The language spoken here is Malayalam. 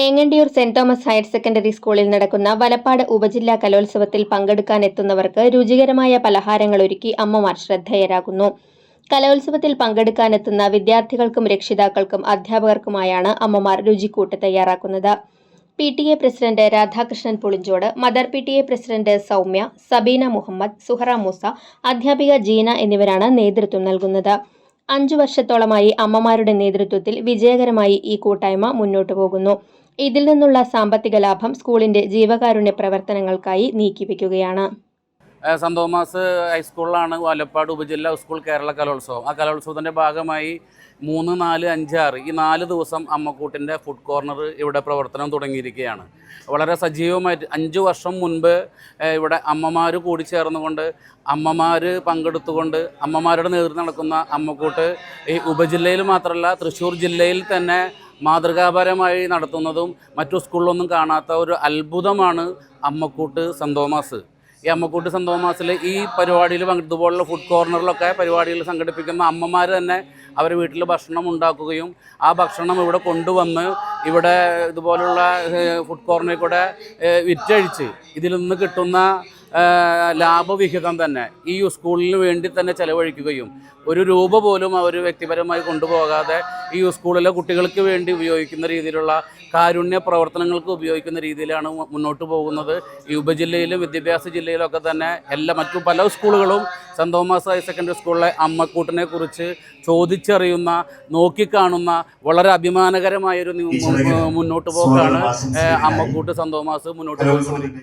Engandiyur saint Thomas higher secondary സ്കൂളിൽ നടക്കുന്ന വലപ്പാട് ഉപജില്ലാ കലോത്സവത്തിൽ പങ്കെടുക്കാനെത്തുന്നവർക്ക് രുചികരമായ പലഹാരങ്ങൾ ഒരുക്കി അമ്മമാർ ശ്രദ്ധേയരാകുന്നു. കലോത്സവത്തിൽ പങ്കെടുക്കാനെത്തുന്ന വിദ്യാർത്ഥികൾക്കും രക്ഷിതാക്കൾക്കും അധ്യാപകർക്കുമായാണ് അമ്മമാർ രുചിക്കൂട്ട് തയ്യാറാക്കുന്നത്. P T A president Radhakrishnan Pulinchodu mother P T A president Soumya Sabeena Muhammad Suhara Moosa അധ്യാപിക ജീന എന്നിവരാണ് നേതൃത്വം നൽകുന്നത്. അഞ്ചു വർഷത്തോളമായി അമ്മമാരുടെ നേതൃത്വത്തിൽ വിജയകരമായി ഈ കൂട്ടായ്മ മുന്നോട്ടു പോകുന്നു ഇതിൽ നിന്നുള്ള സാമ്പത്തിക ലാഭം സ്കൂളിന്റെ ജീവകാരുണ്യ പ്രവർത്തനങ്ങൾക്കായി നീക്കിവെക്കുകയാണ്. സെന്റ് തോമസ് ഹൈസ്കൂളിലാണ് വാലപ്പാട് ഉപജില്ല സ്കൂൾ കേരള കലോത്സവം. ആ കലോത്സവത്തിന്റെ ഭാഗമായി മൂന്ന് നാല് അഞ്ച് ആറ് ഈ നാല് ദിവസം അമ്മക്കൂട്ടിന്റെ ഫുഡ് കോർണർ ഇവിടെ പ്രവർത്തനം തുടങ്ങിയിരിക്കുകയാണ്. വളരെ സജീവമായിട്ട് അഞ്ച് വർഷം മുൻപ് ഇവിടെ അമ്മമാർ കൂടി ചേർന്നുകൊണ്ട് അമ്മമാർ പങ്കെടുത്തുകൊണ്ട് അമ്മമാരുടെ നേതൃത്വം നടക്കുന്ന അമ്മക്കൂട്ട് ഈ ഉപജില്ലയിൽ മാത്രമല്ല തൃശ്ശൂർ ജില്ലയിൽ തന്നെ മാതൃകാപരമായി നടത്തുന്നതും മറ്റു സ്കൂളിലൊന്നും കാണാത്ത ഒരു അത്ഭുതമാണ് അമ്മക്കൂട്ട് സന്തോമാസ് തോമസ്. ഈ അമ്മക്കൂട്ട് സന്തോമാസിൽ തോമസിൽ ഈ പരിപാടിയിൽ ഇതുപോലുള്ള ഫുഡ് കോർണറിലൊക്കെ പരിപാടികൾ സംഘടിപ്പിക്കുന്ന അമ്മമാർ തന്നെ അവർ വീട്ടിൽ ഭക്ഷണം ഉണ്ടാക്കുകയും ആ ഭക്ഷണം ഇവിടെ കൊണ്ടുവന്ന് ഇവിടെ ഇതുപോലുള്ള ഫുഡ് കോർണറിൽ കൂടെ വിറ്റഴിച്ച് ഇതിൽ നിന്ന് കിട്ടുന്ന ലാഭവിഹിതം തന്നെ. ഈ സ്കൂളിന് വേണ്ടി തന്നെ ചെലവഴിക്കുകയും ഒരു രൂപ പോലും അവർ വ്യക്തിപരമായി കൊണ്ടുപോകാതെ ഈ സ്കൂളിലെ കുട്ടികൾക്ക് വേണ്ടി ഉപയോഗിക്കുന്ന രീതിയിലുള്ള കാരുണ്യ പ്രവർത്തനങ്ങൾക്ക് ഉപയോഗിക്കുന്ന രീതിയിലാണ് മുന്നോട്ട് പോകുന്നത്. ഈ ഉപജില്ലയിലും വിദ്യാഭ്യാസ ജില്ലയിലൊക്കെ തന്നെ എല്ലാ മറ്റു പല സ്കൂളുകളും സെന്റ് തോമസ് ഹയർ സെക്കൻഡറി സ്കൂളിലെ അമ്മക്കൂട്ടിനെ കുറിച്ച് ചോദിച്ചറിയുന്ന നോക്കിക്കാണുന്ന വളരെ അഭിമാനകരമായൊരു മുന്നോട്ട് പോക്കാണ് അമ്മക്കൂട്ട് സെന്റ് തോമസ് മുന്നോട്ട് പോയിക്കൊണ്ടിരിക്കുന്നത്